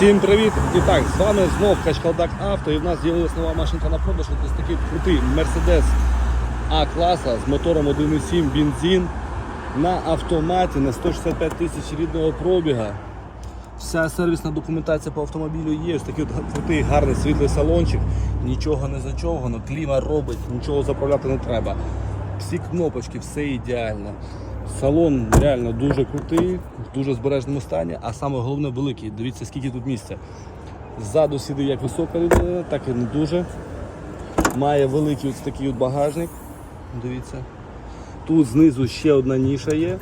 Всім привіт! І так, з вами знов Качкалдак Авто і в нас з'явилася нова машинка на продаж. Ось такий крутий Mercedes А-класа з мотором 1.7 бензин на автоматі на 165 тисяч рідного пробіга. Вся сервісна документація по автомобілю є. Ось такий крутий гарний світлий салончик, нічого не зачовгано, кліма робить, нічого заправляти не треба. Всі кнопочки, все ідеально. Салон реально дуже крутий, в дуже збережному стані, а саме головне великий. Дивіться, скільки тут місця. Ззаду сидить як висока людина, так і не дуже. Має великий ось такий от багажник. Дивіться. Тут знизу ще одна ніша є.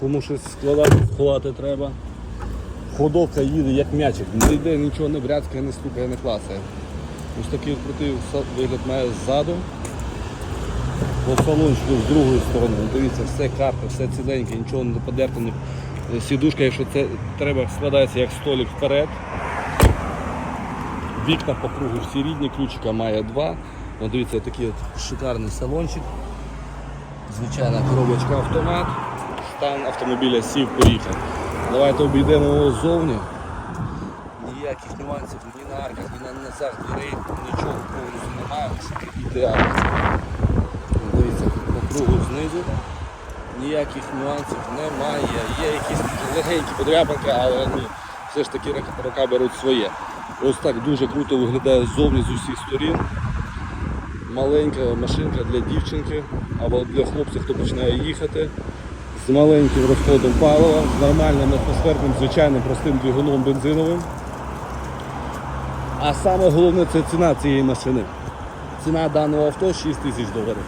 Кому щось складати, сховати треба. Ходовка їде як м'ячик, не йде, нічого не брязкає, не стукає, не клацає. Ось такий от крутий вигляд має ззаду. По салончику з другої сторони. Ну, Дивіться, все карта, все ціленьке, нічого не подерто. Е, Сідушка, якщо це треба, складається як столик вперед. Вікна по кругу всі рідні, ключика має два. От дивіться, такий от шикарний салончик. Звичайна коробочка автомат. Стан автомобіля сів поїхав. Давайте обійдемо його ззовні. Ніяких нюансів ні на арках, ні на носах дверей, нічого повністю немає. Ідеально. Дивіться, по кругу знизу. Ніяких нюансів немає. Є якісь легенькі подряпинки, але ну, все ж таки рука беруть своє. Ось так дуже круто виглядає ззовні з усіх сторін. Маленька машинка для дівчинки або для хлопців, хто починає їхати. З маленьким розходом палива, з нормальним атмосферним, звичайним простим двигуном бензиновим. А саме головне це ціна цієї машини. Ціна даного авто 6 тисяч доларів.